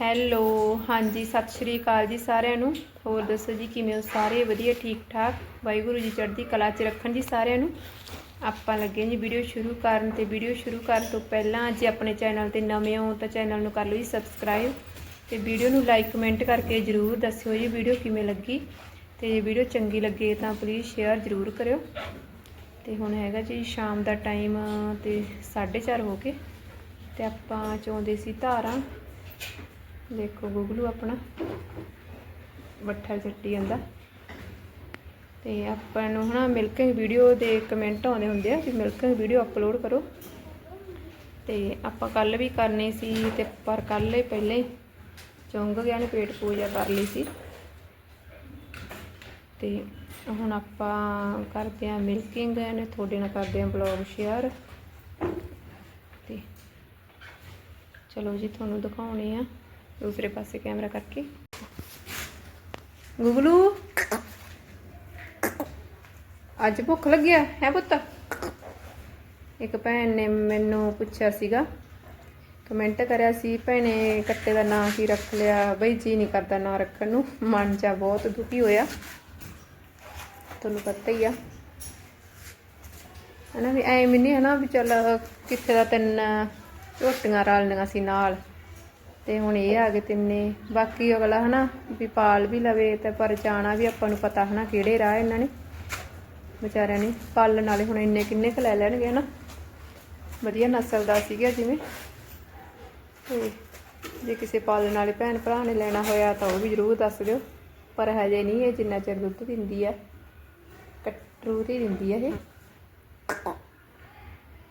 Hello, ਹਾਂਜੀ, ਸਤਿ ਸ਼੍ਰੀ ਅਕਾਲ ਜੀ ਸਾਰਿਆਂ ਨੂੰ। ਹੋਰ ਦੱਸੋ ਜੀ, ਕਿਵੇਂ ਹੋ ਸਾਰੇ? ਵਧੀਆ, ਠੀਕ ਠਾਕ? ਵਾਹਿਗੁਰੂ ਜੀ ਚੜ੍ਹਦੀ ਕਲਾ 'ਚ ਰੱਖਣ ਜੀ ਸਾਰਿਆਂ ਨੂੰ। ਆਪਾਂ ਲੱਗੇ ਜੀ ਵੀਡੀਓ ਸ਼ੁਰੂ ਕਰਨ ਤੇ ਵੀਡੀਓ ਸ਼ੁਰੂ ਕਰਨ ਤੋਂ ਪਹਿਲਾਂ ਜੇ ਆਪਣੇ ਚੈਨਲ ਤੇ ਨਵੇਂ ਹੋ ਤਾਂ ਚੈਨਲ ਨੂੰ ਕਰ ਲਓ ਜੀ ਸਬਸਕ੍ਰਾਈਬ ਤੇ ਵੀਡੀਓ ਨੂੰ ਲਾਈਕ, ਕਮੈਂਟ ਕਰਕੇ ਜਰੂਰ ਦੱਸਿਓ ਜੀ ਵੀਡੀਓ ਕਿਵੇਂ ਲੱਗੀ। ਤੇ ਜੇ ਵੀਡੀਓ ਚੰਗੀ ਲੱਗੇ ਤਾਂ ਪਲੀਜ਼ ਸ਼ੇਅਰ ਜਰੂਰ ਕਰਿਓ। ਤੇ ਹੁਣ ਹੈਗਾ ਜੀ ਸ਼ਾਮ ਦਾ ਟਾਈਮ ਤੇ 4:30 ਹੋ ਕੇ ਤੇ ਆਪਾਂ ਚਾਹੁੰਦੇ ਸੀ ਧਾਰਾਂ। ਦੇਖੋ ਗੁਗਲੂ ਆਪਣਾ ਵੱਠਾ ਚੱਟੀ ਜਾਂਦਾ। ਤੇ ਆਪਾਂ ਨੂੰ ਹਨਾ ਮਿਲਕਿੰਗ ਵੀਡੀਓ ਦੇ ਕਮੈਂਟ ਆਉਂਦੇ ਹੁੰਦੇ ਆ ਕਿ ਮਿਲਕਿੰਗ ਵੀਡੀਓ ਅਪਲੋਡ ਕਰੋ। ਤੇ ਆਪਾਂ ਕੱਲ ਵੀ ਕਰਨੀ ਸੀ ਤੇ ਪਰ ਕੱਲ ਹੀ ਪਹਿਲੇ ਹੀ ਚੁੰਗ ਗਿਆ ਨੇ, ਪੇਟ ਪੂਜਾ ਕਰ ਲਈ ਸੀ। ਤੇ ਹੁਣ ਆਪਾਂ ਕਰਦੇ ਆ ਮਿਲਕਿੰਗ ਨੇ ਤੁਹਾਡੇ ਨਾਲ ਕਰਦੇ ਆ ਬਲੌਗ ਸ਼ੇਅਰ ਤੇ ਚਲੋ ਜੀ, ਤੁਹਾਨੂੰ ਦਿਖਾਉਣੇ ਆ। ਦੂਸਰੇ ਪਾਸੇ ਕੈਮਰਾ ਕਰਕੇ। ਗੁਗਲੂ। ਅੱਜ ਭੁੱਖ ਲੱਗਿਆ, ਹੈ ਪੁੱਤ? ਇੱਕ ਭੈਣ ਨੇ ਮੈਨੂੰ ਪੁੱਛਿਆ ਸੀਗਾ ਕਮੈਂਟ ਕਰਿਆ ਸੀ, ਭੈਣੇ, ਕੱਟੇ ਦਾ ਨਾਂ ਕੀ ਰੱਖ ਲਿਆ? ਬਈ ਜੀ ਨਹੀਂ ਕਰਦਾ ਨਾਂ ਰੱਖਣ ਨੂੰ, ਮਨ ਜਾ ਬਹੁਤ ਦੁਖੀ ਹੋਇਆ। ਤੁਹਾਨੂੰ ਪਤਾ ਹੀ ਆ। ਹਨਾ ਵੀ ਐ ਮੈਨੇ ਹਨਾ ਵੀ ਚੱਲ ਕਿੱਥੇ ਦਾ ਤਿੰਨ ਝੋਟੀਆਂ ਰਲਣੀਆਂ ਸੀ ਨਾਲ। ਤੇ ਹੁਣ ਇਹ ਆ ਗਏ ਤਿੰਨੇ। ਬਾਕੀ ਅਗਲਾ ਹਨਾ, ਵੀ ਪਾਲ ਵੀ ਲਵੇ ਤੇ ਪਰ ਜਾਣਾ ਵੀ ਆਪਾਂ ਨੂੰ ਪਤਾ ਹਨਾ ਕਿਹੜੇ ਰਾਹ ਇਹਨਾਂ ਨੇ। ਵਿਚਾਰਿਆਂ ਨੇ ਪਾਲਣ ਵਾਲੇ ਹੁਣ ਇੰਨੇ ਕਿੰਨੇ ਕੁ ਲੈ ਲੈਣਗੇ ਹਨਾ। ਵਧੀਆ ਨਸਲ ਦਾ ਸੀਗਾ ਜਿਵੇਂ। ਤੇ ਜੇ ਕਿਸੇ ਪਾਲਣ ਵਾਲੇ ਭੈਣ ਭਰਾ ਨੇ ਲੈਣਾ ਹੋਇਆ ਤਾਂ ਉਹ ਵੀ ਜ਼ਰੂਰ ਦੱਸ ਦਿਓ। ਪਰ ਹਜੇ ਨਹੀਂ ਇਹ ਜਿੰਨਾ ਚਿਰ ਦੁੱਧ ਦਿੰਦੀ ਹੈ ਕਟਰੂ ਦੀ ਦਿੰਦੀ ਹੈ ਇਹ।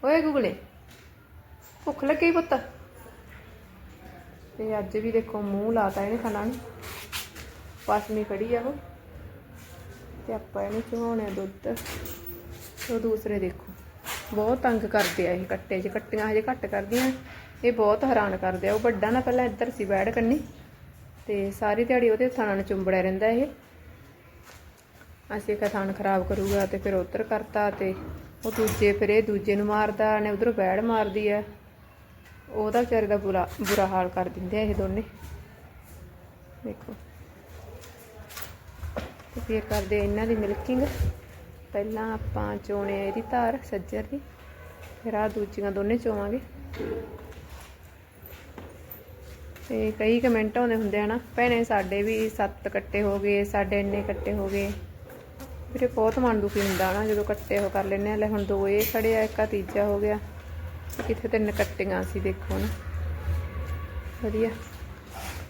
ਓਏ ਗੁਗਲੇ, ਭੁੱਖ ਲੱਗੀ ਪੁੱਤ। ਤੇ ਅੱਜ ਵੀ ਦੇਖੋ ਮੂੰਹ ਲਾਤਾ ਇਹਨੇ ਖਾਣਾ ਨੂੰ। ਪਾਸਮੀ ਖੜੀ ਆ ਉਹ। ਤੇ ਆਪਾਂ ਇਹਨੂੰ ਚੁਹਾਉਣੇ ਆ ਦੁੱਧ। ਉਹ ਦੂਸਰੇ ਦੇਖੋ। ਬਹੁਤ ਤੰਗ ਕਰਦੇ ਆ ਇਹ ਕੱਟੇ 'ਚ। ਕੱਟੀਆਂ ਹਜੇ ਘੱਟ ਕਰਦੀਆਂ। ਇਹ ਬਹੁਤ ਹੈਰਾਨ ਕਰਦੇ ਆ। ਉਹ ਵੱਡਾ ਨਾ ਪਹਿਲਾਂ ਇੱਧਰ ਸੀ ਬੈਠ ਕੰਨੀ। ਤੇ ਸਾਰੀ ਦਿਹਾੜੀ ਉਹਦੇ ਥਾਣਾ ਨੂੰ ਚੁੰਬੜਿਆ ਰਹਿੰਦਾ ਇਹ। ਅਸੀਂ ਕਿਹਾ ਖਰਾਬ ਕਰੂਗਾ ਤੇ ਫਿਰ ਉੱਧਰ ਕਰਤਾ ਤੇ ਉਹ ਦੂਜੇ, ਫਿਰ ਇਹ ਦੂਜੇ ਨੂੰ ਮਾਰਦਾ ਨੇ ਉਧਰੋਂ ਬੈੜ ਮਾਰਦੀ ਆ। ਉਹਦਾ ਵਿਚਾਰੇ ਦਾ ਬੁਰਾ ਬੁਰਾ ਹਾਲ ਕਰ ਦਿੰਦੇ ਆ ਇਹ ਦੋਨੇ। ਦੇਖੋ। ਤੇ ਫਿਰ ਕਰਦੇ ਇਹਨਾਂ ਦੀ ਮਿਲਕਿੰਗ ਪਹਿਲਾਂ ਆਪਾਂ ਚੋਣੇ ਆ ਇਹਦੀ ਧਾਰ, ਸੱਜਰ ਦੀ। ਫਿਰ ਆ ਦੂਜੀਆਂ ਦੋਨੇ ਚੋਵਾਂਗੇ। ਤੇ ਕਈ ਕਮੈਂਟ ਆਉਂਦੇ ਹੁੰਦੇ ਆ ਨਾ, ਭੈਣੇ ਸਾਡੇ ਵੀ ਸੱਤ ਕੱਟੇ ਹੋ ਗਏ, ਸਾਡੇ ਇੰਨੇ ਕੱਟੇ ਹੋ ਗਏ। ਵੀਰੇ ਬਹੁਤ ਮਨ ਦੁਖੀ ਹੁੰਦਾ ਨਾ ਜਦੋਂ ਕੱਟੇ ਹੋ ਕਰ ਲੈਨੇ ਆ। ਲੈ ਹੁਣ ਦੋ ਇਹ ਖੜੇ ਆ, ਇੱਕ ਆ ਤੀਜਾ ਹੋ ਗਿਆ। ਕਿੱਥੇ ਤਿੰਨ ਕੱਟੀਆਂ ਸੀ, ਦੇਖੋ ਨਾ। ਵਧੀਆ।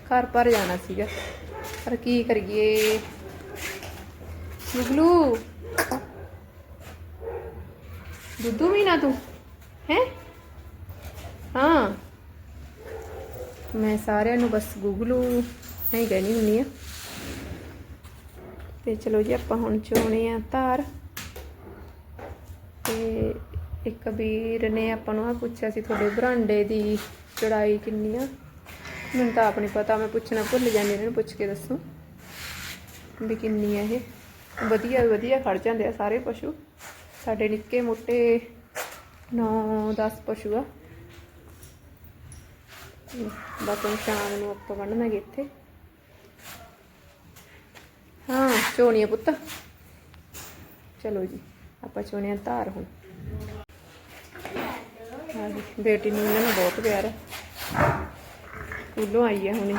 ਘਰ ਭਰ ਜਾਣਾ ਸੀਗਾ। ਪਰ ਕੀ ਕਰੀਏ? ਗੁਗਲੂ ਦੁੱਧੂ ਵੀ ਨਾ ਤੂੰ, ਹੈ? ਹਾਂ। ਮੈਂ ਸਾਰਿਆਂ ਨੂੰ ਬਸ ਗੁਗਲੂ ਨਹੀਂ ਕਹਿਣੀ ਹੁੰਦੀ ਆ। ਤੇ ਚਲੋ ਜੀ, ਆਪਾਂ ਹੁਣ ਚੋਣੇ ਆ ਧਾਰ। ਤੇ ਇੱਕ ਵੀਰ ਨੇ ਆਪਾਂ ਨੂੰ ਆ ਪੁੱਛਿਆ ਸੀ ਤੁਹਾਡੇ ਬਰਾਂਡੇ ਦੀ ਚੜਾਈ ਕਿੰਨੀ ਆ? ਮੈਨੂੰ ਤਾਂ ਆਪ ਨਹੀਂ ਪਤਾ, ਮੈਂ ਪੁੱਛਣਾ ਭੁੱਲ ਜਾਂਦੀ ਇਹਨਾਂ ਨੂੰ ਪੁੱਛ ਕੇ ਦੱਸੋ ਵੀ ਕਿੰਨੀ ਆ ਇਹ। ਵਧੀਆ ਵਧੀਆ ਖੜ ਜਾਂਦੇ ਆ ਸਾਰੇ ਪਸ਼ੂ। ਸਾਡੇ ਨਿੱਕੇ ਮੋਟੇ 9-10 ਪਸ਼ੂ ਆ। ਬਸ ਹੁਣ ਸ਼ਾਮ ਨੂੰ ਆਪਾਂ ਬੰਨਣਾਗੇ ਇੱਥੇ। ਹਾਂ, ਚੋਣੀਆਂ ਪੁੱਤ। ਚਲੋ ਜੀ, ਆਪਾਂ ਚੋਣੀਆਂ ਧਾਰ ਹੁਣ। ਹਾਂ ਬੇਟੀ ਨੂੰ ਇਹਨਾਂ ਨੂੰ ਬਹੁਤ ਪਿਆਰ ਹੈ। ਸਕੂਲੋਂ ਆਈ ਹੈ ਹੁਣੇ।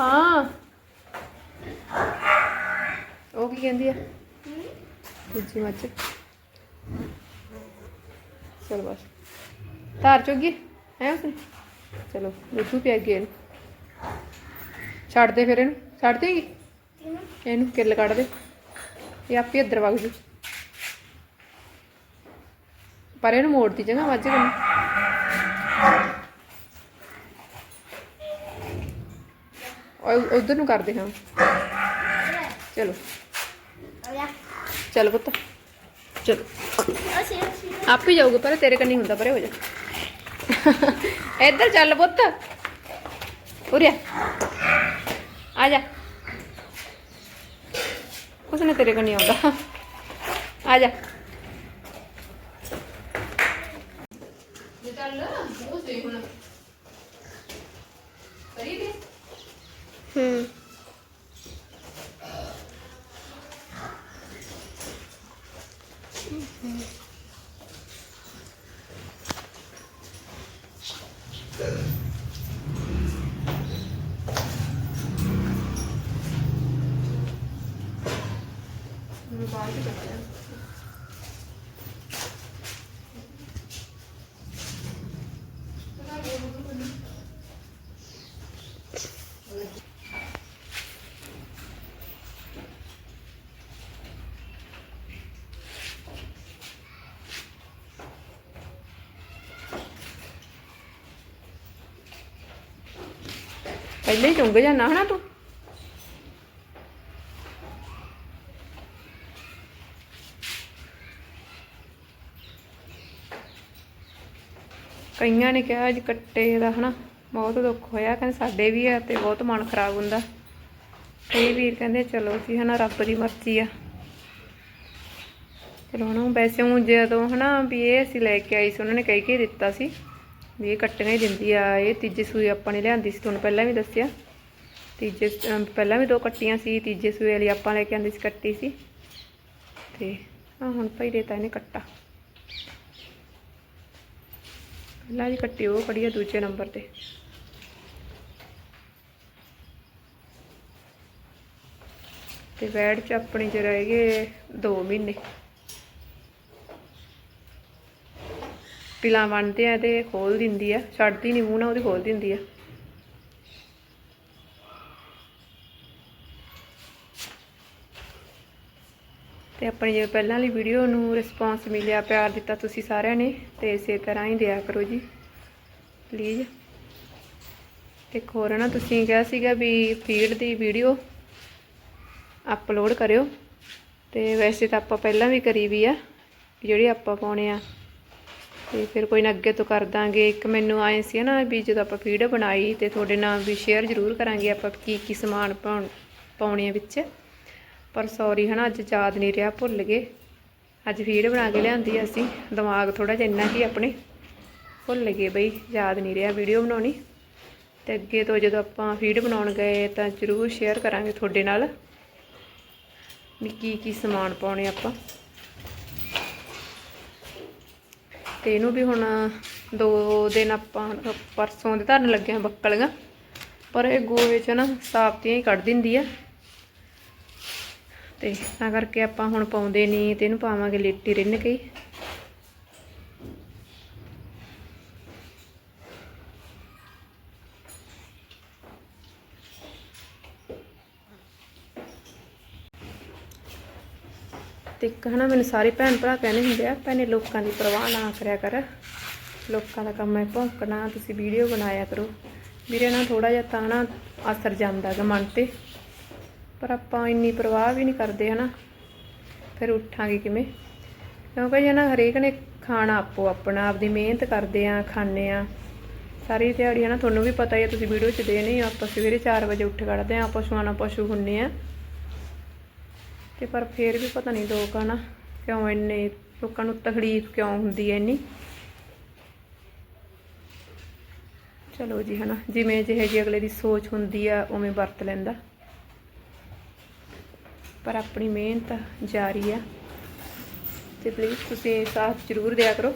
ਹਾਂ। ਉਹ ਕੀ ਕਹਿੰਦੀ ਆ? ਦੂਜੀ ਮੱਝ। ਚਲ ਬਸ। ਧਾਰ ਚੁੱਗੀ? ਹੈ ਉਸਨੇ? ਚਲੋ ਦੁੱਧੂ ਪਿਆ ਗਿਆ ਇਹਨੂੰ। ਛੱਡ ਦੇ ਫਿਰ ਇਹਨੂੰ। ਛੱਡ ਦੇ। ਇਹਨੂੰ ਕਿੱਲ ਕੱਢ ਦੇ। ਇਹ ਆਪੇ ਇੱਧਰ ਵਗ ਜੂ। ਪਰ ਇਹਨੂੰ ਮੋੜਦੀ ਚੰਗਾ ਮੱਝ ਨੂੰ ਉਹ ਉਧਰ ਨੂੰ ਕਰਦੇ ਹਾਂ। ਚਲੋ। ਚੱਲ ਪੁੱਤ। ਚਲੋ। ਆਪ ਹੀ ਜਾਊਗਾ, ਪਰ ਤੇਰੇ ਕੰਨੀ ਹੁੰਦਾ, ਪਰੇ ਹੋ ਜਾ। ਇੱਧਰ ਚੱਲ ਪੁੱਤ। ਉਰੇ Allá. Pues no te digo ni onda. Allá. Mm-hmm. ਪਹਿਲੇ ਹੀ ਚੁੰਗ ਜਾਣਾ ਹਨਾ ਤੂੰ? ਕਈਆਂ ਨੇ ਕਿਹਾ ਅੱਜ ਕੱਟੇ ਦਾ ਹਨਾ, ਬਹੁਤ ਦੁੱਖ ਹੋਇਆ, ਕਹਿੰਦੇ ਸਾਡੇ ਵੀ ਆ ਤੇ ਬਹੁਤ ਮਨ ਖਰਾਬ ਹੁੰਦਾ। ਕਈ ਵੀਰ ਕਹਿੰਦੇ ਚਲੋ ਜੀ ਹਨਾ, ਰੱਬ ਦੀ ਮਰਜ਼ੀ ਆ। ਚਲੋ ਹਨਾ ਵੈਸੇ ਉਹ ਜਦੋਂ ਹਨਾ ਵੀ ਇਹ ਅਸੀਂ ਲੈ ਕੇ ਆਈ ਸੀ, ਉਹਨਾਂ ਨੇ ਕਹਿ ਕੇ ਦਿੱਤਾ ਸੀ। ਵੀ ਇਹ ਕੱਟੀਆਂ ਹੀ ਦਿੰਦੀ ਆ। ਇਹ ਤੀਜੇ ਸੂਏ ਆਪਾਂ ਨੇ ਲਿਆਂਦੀ ਸੀ, ਤੁਹਾਨੂੰ ਪਹਿਲਾਂ ਵੀ ਦੱਸਿਆ। ਤੀਜੇ ਪਹਿਲਾਂ ਵੀ ਦੋ ਕੱਟੀਆਂ ਸੀ, ਤੀਜੇ ਸੂਏ ਵਾਲੀ ਆਪਾਂ ਲੈ ਕੇ ਆਂਦੀ ਸੀ, ਕੱਟੀ ਸੀ। ਤੇ ਆ ਹੁਣ ਭਾਈ ਦੇਤਾ ਇਹਨੇ ਕੱਟਾ। ਪਹਿਲਾਂ ਜੀ ਕੱਟੀ, ਉਹ ਖੜੀ ਆ ਦੂਜੇ ਨੰਬਰ ਤੇ। ਤੇ ਵੈੜ ਚ ਆਪਣੇ ਚ ਰਹਿ ਗਏ 2 ਮਹੀਨੇ। ਪਿਲਾ ਵੰਡਦੇ ਆ ਤੇ ਖੋਲ ਦਿੰਦੀ ਆ, ਛੱਡਦੀ ਨਹੀਂ ਮੂੰਹ ਨਾਲ ਉਹਦੀ ਖੋਲ ਦਿੰਦੀ ਆ। ਤੇ ਆਪਣੀ ਜਿਵੇਂ ਪਹਿਲਾਂ ਵਾਲੀ ਵੀਡੀਓ ਨੂੰ ਰਿਸਪੌਂਸ ਮਿਲਿਆ, ਪਿਆਰ ਦਿੱਤਾ ਤੁਸੀਂ ਸਾਰਿਆਂ ਨੇ, ਤੇ ਇਸੇ ਤਰ੍ਹਾਂ ਹੀ ਦਿਆ ਕਰੋ ਜੀ। ਪਲੀਜ਼ ਇੱਕ ਹੋਰ ਨਾ, ਤੁਸੀਂ ਕਿਹਾ ਸੀਗਾ ਵੀ ਫੀਡ ਦੀ ਵੀਡੀਓ ਅਪਲੋਡ ਕਰਿਓ। ਤੇ ਵੈਸੇ ਤਾਂ ਆਪਾਂ ਪਹਿਲਾਂ ਵੀ ਕਰੀ ਵੀ ਆ, ਜਿਹੜੀ ਆਪਾਂ ਪਾਉਣੇ ਆ। ਤੇ ਫਿਰ ਕੋਈ ਨਾ ਅੱਗੇ ਤੋਂ ਕਰ ਦਾਂਗੇ। ਇੱਕ ਮੈਨੂੰ ਆਏ ਸੀ ਨਾ ਵੀ ਜਦੋਂ ਆਪਾਂ ਵੀਡੀਓ ਬਣਾਈ ਤੇ ਤੁਹਾਡੇ ਨਾਲ ਵੀ ਸ਼ੇਅਰ ਜ਼ਰੂਰ ਕਰਾਂਗੇ ਆਪਾਂ ਕੀ ਕੀ ਸਮਾਨ ਪਾਉਣ ਪਾਉਣੇ ਆ ਵਿੱਚ। ਪਰ ਸੌਰੀ ਹਨਾ, ਅੱਜ ਯਾਦ ਨਹੀਂ ਰਿਹਾ, ਭੁੱਲ ਗਏ। ਅੱਜ ਵੀਡੀਓ ਬਣਾ ਕੇ ਲਿਆਂਦੀ ਅਸੀਂ। ਦਿਮਾਗ ਥੋੜਾ ਜਿਹਾ ਇੰਨਾ ਕੀ ਆਪਣੇ। ਭੁੱਲ ਗਏ ਬਈ, ਯਾਦ ਨਹੀਂ ਰਿਹਾ ਵੀਡੀਓ ਬਣਾਉਣੀ। ਤੇ ਅੱਗੇ ਤੋਂ ਜਦੋਂ ਆਪਾਂ ਵੀਡੀਓ ਬਣਾਉਣ ਗਏ ਤਾਂ ਜ਼ਰੂਰ ਸ਼ੇਅਰ ਕਰਾਂਗੇ ਤੁਹਾਡੇ ਨਾਲ। ਵੀ ਕੀ ਕੀ ਸਮਾਨ ਪਾਉਣੇ ਆਪਾਂ। ਤੇ ਇਹਨੂੰ ਵੀ ਹੁਣ ਦੋ ਦਿਨ ਆਪਾਂ ਪਰਸੋਂ ਦੇ ਧਰਨ ਲੱਗੇ ਆ ਬੱਕਲੀਆਂ। ਪਰ ਇਹ ਗੋਏ ਚ ਨਾ ਸਾਫਤੀਆਂ ਹੀ ਕੱਢ ਦਿੰਦੀ ਆ। ਤੇ ਤਾਂ ਕਰਕੇ ਆਪਾਂ ਹੁਣ ਪਾਉਂਦੇ ਨਹੀਂ ਤੇ ਇਹਨੂੰ ਪਾਵਾਂਗੇ ਲੇਟੀ ਰਿੰਨ ਕੇ ਤੇ ਇੱਕ ਹਨਾ ਮੈਨੂੰ ਸਾਰੇ ਭੈਣ ਭਰਾ ਕਹਿੰਦੇ ਹੁੰਦੇ ਆ, ਭੈਣੇ ਲੋਕਾਂ ਦੀ ਪਰਵਾਹ ਨਾ ਕਰਿਆ ਕਰ। ਲੋਕਾਂ ਦਾ ਕੰਮ ਹੈ ਭੌਂਕਣਾ, ਤੁਸੀਂ ਵੀਡੀਓ ਬਣਾਇਆ ਕਰੋ। ਵੀਰੇ ਨਾਲ ਥੋੜਾ ਜਿਹਾ ਤਾਂ ਨਾ ਅਸਰ ਜਾਂਦਾ ਗਾ ਮਨ ਤੇ। ਪਰ ਆਪਾਂ ਇੰਨੀ ਪਰਵਾਹ ਵੀ ਨਹੀਂ ਕਰਦੇ ਹਨਾ। ਫਿਰ ਉੱਠਾਂਗੇ ਕਿਵੇਂ? ਕਿਉਂਕਿ ਜੇ ਨਾ ਹਰੇਕ ਨੇ ਖਾਣਾ ਆਪੋ ਆਪਣਾ, ਆਪਦੀ ਮਿਹਨਤ ਕਰਦੇ ਆ, ਖਾਂਦੇ ਆ। ਸਾਰੀ ਦਿਹਾੜੀ ਹਨਾ ਤੁਹਾਨੂੰ ਵੀ ਪਤਾ ਹੀ ਆ, ਤੁਸੀਂ ਵੀਡੀਓ 'ਚ ਦੇਣੀ ਨਹੀਂ ਆਪਾਂ ਸਵੇਰੇ 4 ਵਜੇ ਉੱਠ ਖੜਦੇ ਆ ਪਸ਼ੂਆਂ ਨਾਲ ਪਸ਼ੂ ਹੁੰਨੇ ਆ। ਤੇ ਪਰ ਫੇਰ ਵੀ ਪਤਾ ਨਹੀਂ ਲੋਕ ਹਨਾ ਕਿਉਂ ਇੰਨੇ ਲੋਕਾਂ ਨੂੰ ਤਕਲੀਫ ਕਿਉਂ ਹੁੰਦੀ ਹੈ ਇੰਨੀ। ਚਲੋ ਜੀ ਹਨਾ, ਜਿਵੇਂ ਜਿਹੇ ਜੀ ਅਗਲੇ ਦੀ ਸੋਚ ਹੁੰਦੀ ਆ, ਉਵੇਂ ਵਰਤ ਲੈਂਦਾ। ਪਰ ਆਪਣੀ ਮਿਹਨਤ ਜਾਰੀ ਆ। ਤੇ ਪਲੀਜ਼ ਤੁਸੀਂ ਸਾਥ ਜ਼ਰੂਰ ਦਿਆ ਕਰੋ।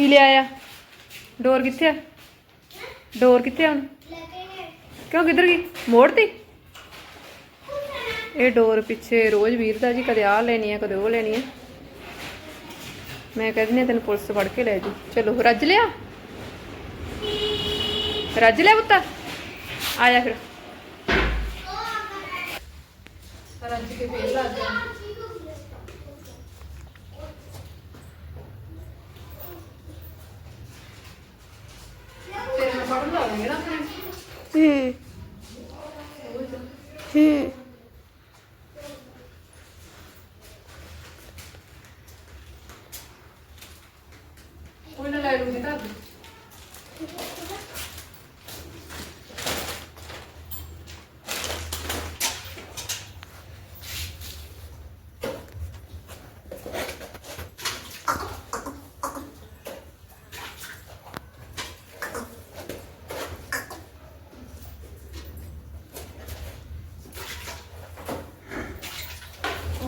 ਕੀ ਲਿਆਇਆ ਡੋਰ ਕਿੱਥੇ ਆ? ਡੋਰ ਕਿੱਥੇ ਆ ਹੁਣ? ਕਿਉਂ ਕਿੱਧਰ ਗਈ? ਮੋੜਤੀ? ਇਹ ਡੋਰ ਪਿੱਛੇ ਰੋਜ਼ ਵੀਰ ਦਾ ਜੀ, ਕਦੇ ਆ ਲੈਣੀ ਆ, ਕਦੇ ਉਹ ਲੈਣੀ ਆ। ਮੈਂ ਕਹਿੰਦੀ ਨੇ ਤੈਨੂੰ ਪੁਲਿਸ ਫੜ ਕੇ ਲੈ ਜੀ ਚਲੋ, ਰੱਜ ਲਿਆ? ਰੱਜ ਲਿਆ ਪੁੱਤ? ਆ ਜਾ ਫਿਰ। ਰੱਜ ਕੇ ਫੇਰ ਲਾ 히, 히. 오늘날 우리가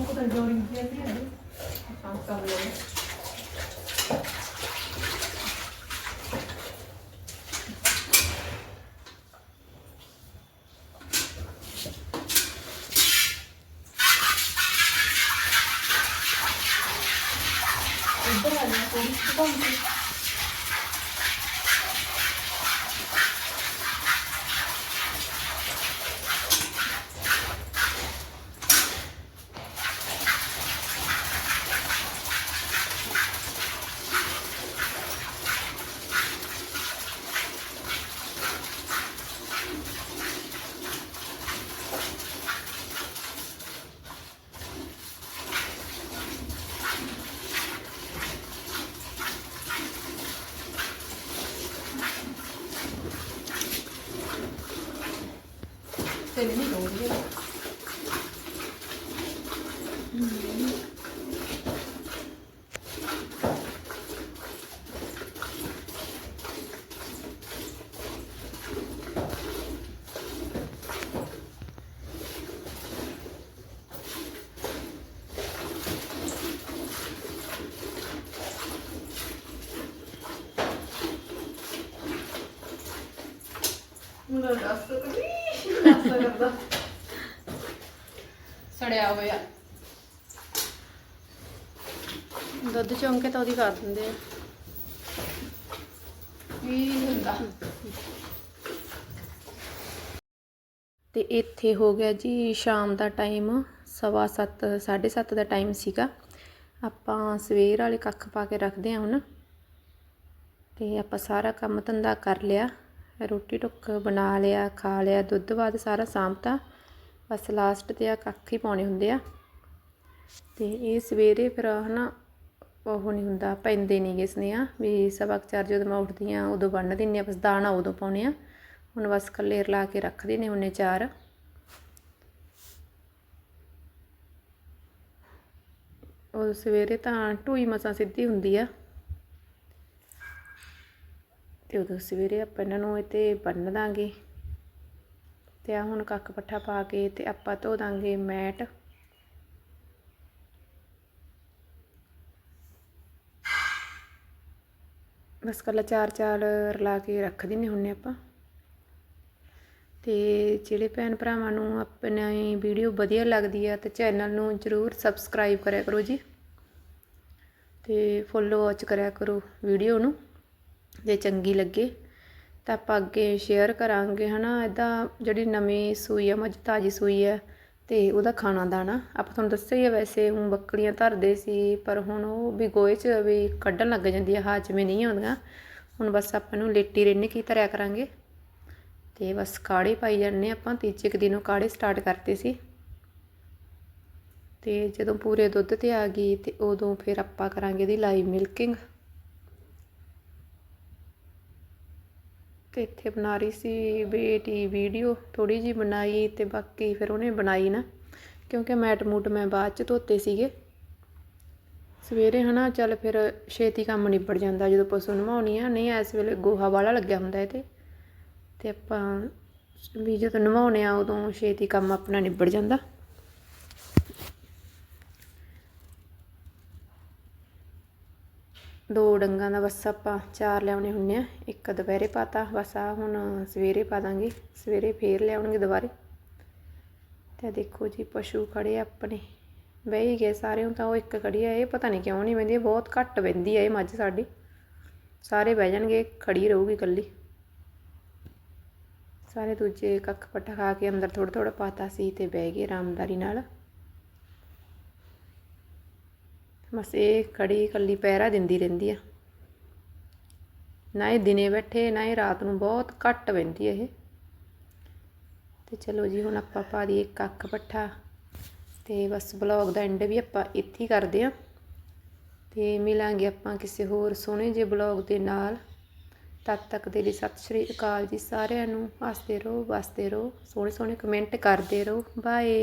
ਹੂੰ ਕੋਈ ਨਾ ਲੈ ਲੂਗੀ ਤਾਂ ਜੋੜੀ ਦੀ ਸੀ ਅੱਜ ਹਾਂ ਕੰਮ ਲਓ ਇੱਧਰ ਆ ਜਾ ਕੋਈ ਕੰਮ ਤੇ ਨਹੀਂ ਲੋੜੀ ਮੇਰਾ ਕਰਦਾ ਸੜਿਆ ਹੋਇਆ। ਦੁੱਧ ਚੌਂਕੇ ਤਾਂ ਉਹਦੀ ਕਰ ਦਿੰਦੇ ਆ। ਕੀ ਹੁੰਦਾ? ਤੇ ਇੱਥੇ ਹੋ ਗਿਆ ਜੀ ਸ਼ਾਮ ਦਾ ਟਾਈਮ ਸਵਾ ਸੱਤ ਸਾਢੇ ਸੱਤ ਦਾ ਟਾਈਮ ਸੀਗਾ। ਆਪਾਂ ਸਵੇਰ ਵਾਲੇ ਕੱਖ ਪਾ ਕੇ ਰੱਖਦੇ ਹਾਂ ਹੁਣ। ਤੇ ਆਪਾਂ ਸਾਰਾ ਕੰਮ ਧੰਦਾ ਕਰ ਲਿਆ। ਰੋਟੀ ਟੁੱਕ ਬਣਾ ਲਿਆ, ਖਾ ਲਿਆ, ਦੁੱਧ ਬਾਅਦ ਸਾਰਾ ਸਾਂਭਤਾ। ਬਸ ਲਾਸਟ ਤੇ ਆ ਕੱਖ ਹੀ ਪਾਉਣੇ ਹੁੰਦੇ ਆ। ਤੇ ਇਹ ਸਵੇਰੇ ਫਿਰ ਹਨਾ ਉਹ ਨਹੀਂ ਹੁੰਦਾ, ਪੈਂਦੇ ਨਹੀਂ ਗੇ ਆ ਵੀ ਸਬਕ ਚਾਰ ਜਦੋਂ ਮੈਂ ਉੱਠਦੀ ਆ ਉਦੋਂ ਬੰਨ ਦਿੰਨੀ ਆ ਬਸ ਦਾਣਾ ਉਦੋਂ ਪਾਉਣੇ ਆ। ਹੁਣ ਬਸ ਕੱਲੇ ਰਲਾ ਕੇ ਰੱਖਦੇ ਨੇ ਉਹਨੇ ਚਾਰ। ਉਹ ਸਵੇਰੇ ਤਾਂ ਢੂਈ ਮਸਾਂ ਸਿੱਧੀ ਹੁੰਦੀ ਆ। ਤੇ ਉਦੋਂ ਸਵੇਰੇ ਆਪਾਂ ਇਹਨਾਂ ਨੂੰ ਇਹ ਇੱਥੇ ਬੰਨ ਦਾਂਗੇ ਤੇ ਆ ਹੁਣ ਕੱਖ ਪੱਠਾ ਪਾ ਕੇ ਤੇ ਆਪਾਂ ਧੋ ਦਾਂਗੇ ਮੈਟ। ਬਸ ਕੱਲਾ ਚਾਰ ਚਾਰ ਰਲਾ ਕੇ ਰੱਖ ਦਿੰਨੇ ਹੁੰਨੇ ਆਪਾਂ। ਤੇ ਜਿਹੜੇ ਭੈਣ ਭਰਾਵਾਂ ਨੂੰ ਆਪਣੀ ਵੀਡੀਓ ਵਧੀਆ ਲੱਗਦੀ ਆ ਤੇ ਚੈਨਲ ਨੂੰ ਜਰੂਰ ਸਬਸਕ੍ਰਾਈਬ ਕਰਿਆ ਕਰੋ ਜੀ। ਤੇ ਫੁੱਲ ਵਾਚ ਕਰਿਆ ਕਰੋ ਵੀਡੀਓ ਨੂੰ। ਜੇ ਚੰਗੀ ਲੱਗੇ, ਤਾਂ ਆਪਾਂ ਅੱਗੇ ਸ਼ੇਅਰ ਕਰਾਂਗੇ ਹੈ ਨਾ ਇੱਦਾਂ ਜਿਹੜੀ ਨਵੀਂ ਸੂਈ ਆ, ਮੱਝ ਤਾਜੀ ਸੂਈ ਆ ਅਤੇ ਉਹਦਾ ਖਾਣਾ ਦਾਣਾ। ਆਪਾਂ ਤੁਹਾਨੂੰ ਦੱਸਿਆ ਹੀ ਆ ਵੈਸੇ, ਹੁਣ ਬੱਕਰੀਆਂ ਧਰਦੇ ਸੀ, ਪਰ ਹੁਣ ਉਹ ਵੀ ਗੋਏ 'ਚ ਵੀ ਕੱਢਣ ਲੱਗ ਜਾਂਦੀ ਆ ਹਾਜ਼ਮੇ ਨਹੀਂ ਆਉਂਦੀਆਂ। ਹੁਣ ਬਸ ਆਪਾਂ ਨੂੰ ਲੇਟੀ ਰਿੰਨ ਕੀ ਧਰਿਆ ਕਰਾਂਗੇ। ਤੇ ਬਸ ਕਾੜੇ ਪਾਈ ਜਾਂਦੇ ਆਪਾਂ, ਤੀਜੇ ਕੁ ਦਿਨੋਂ ਕਾੜੇ ਸਟਾਰਟ ਕਰਤੇ ਸੀ। ਤੇ ਜਦੋਂ ਪੂਰੇ ਦੁੱਧ ਤੇ ਆ ਗਈ, ਤੇ ਉਦੋਂ ਫਿਰ ਆਪਾਂ ਕਰਾਂਗੇ ਇਹਦੀ ਲਾਈਵ ਮਿਲਕਿੰਗ ਅਤੇ ਇੱਥੇ ਬਣਾ ਰਹੀ ਸੀ ਬੇਟੀ ਵੀਡੀਓ ਥੋੜ੍ਹੀ ਜਿਹੀ ਬਣਾਈ ਅਤੇ ਬਾਕੀ ਫਿਰ ਉਹਨੇ ਬਣਾਈ ਨਾ, ਕਿਉਂਕਿ ਮੈਟ ਮੂਟ ਮੈਂ ਬਾਅਦ ਚ ਧੋਤੇ ਸੀਗੇ। ਸਵੇਰੇ ਹਨਾ ਚੱਲ ਫਿਰ ਛੇਤੀ ਕੰਮ ਨਿਬੜ ਜਾਂਦਾ, ਜਦੋਂ ਪਸ਼ੂ ਨਵਾਉਣੀ ਆ, ਨਹੀਂ ਇਸ ਵੇਲੇ ਗੋਹਾ ਵਾਲਾ ਲੱਗਿਆ ਹੁੰਦਾ ਇਹ ਤੇ। ਤੇ ਆਪਾਂ ਵੀ ਜਦੋਂ ਨਵਾਉਣੇ ਆ ਉਦੋਂ ਛੇਤੀ ਕੰਮ ਆਪਣਾ ਨਿਬੜ ਜਾਂਦਾ। ਦੋ ਡੰਗਾਂ ਦਾ ਬਸ ਆਪਾਂ ਚਾਰ ਲਿਆਉਣੇ ਹੁੰਨੇ ਆ, ਇੱਕ ਦੁਪਹਿਰੇ ਪਾਤਾ, ਬਸ ਆ ਹੁਣ ਸਵੇਰੇ ਪਾ ਦਾਂਗੇ, ਸਵੇਰੇ ਫੇਰ ਲਿਆਉਣਗੇ ਦੁਬਾਰੇ। ਤੇ ਦੇਖੋ ਜੀ, ਪਸ਼ੂ ਖੜੇ ਆਪਣੇ, ਬਹਿ ਹੀ ਗਏ ਸਾਰੇ ਹੁਣ ਤਾਂ ਉਹ ਇੱਕ ਖੜੀ ਆ, ਇਹ ਪਤਾ ਨਹੀਂ ਕਿਉਂ ਨਹੀਂ ਬਹਿੰਦੀ, ਇਹ ਬਹੁਤ ਘੱਟ ਬਹਿੰਦੀ ਆ ਇਹ ਮੱਝ ਸਾਡੀ। ਸਾਰੇ ਬਹਿ ਜਾਣਗੇ ਖੜੀ ਰਹੂਗੀ ਇਕੱਲੀ। ਸਾਰੇ ਦੂਜੇ ਕੱਖ ਪੱਟਾ ਖਾ ਕੇ ਅੰਦਰ ਥੋੜਾ ਥੋੜਾ ਪਾਤਾ ਸੀ ਤੇ ਬਹਿ ਗਏ ਆਰਾਮਦਾਰੀ ਨਾਲ। ਬਸ ਇਹ ਖੜੀ ਇਕੱਲੀ ਪਹਿਰਾ ਦਿੰਦੀ ਰਹਿੰਦੀ ਆ। ਨਾ ਇਹ ਦਿਨੇ ਬੈਠੇ, ਨਾ ਇਹ ਰਾਤ ਨੂੰ ਬਹੁਤ ਘੱਟ ਬਹਿੰਦੀ ਇਹ। ਤੇ ਚਲੋ ਜੀ, ਹੁਣ ਆਪਾਂ ਪਾ ਦਈਏ ਕੱਖ ਪੱਠਾ। ਤੇ ਬਸ ਬਲੌਗ ਦਾ ਐਂਡ ਵੀ ਆਪਾਂ ਇੱਥੇ ਹੀ ਕਰਦੇ ਆ। ਤੇ ਮਿਲਾਂਗੇ ਆਪਾਂ ਕਿਸੇ ਹੋਰ ਸੋਹਣੇ ਜਿਹੇ ਬਲੌਗ ਦੇ ਨਾਲ। ਤਦ ਤੱਕ ਦੇ ਲਈ ਸਤਿ ਸ਼੍ਰੀ ਅਕਾਲ ਜੀ ਸਾਰਿਆਂ ਨੂੰ। ਹੱਸਦੇ ਰਹੋ, ਵਸਦੇ ਰਹੋ ਸੋਹਣੇ ਸੋਹਣੇ ਕਮੈਂਟ ਕਰਦੇ ਰਹੋ। ਬਾਏ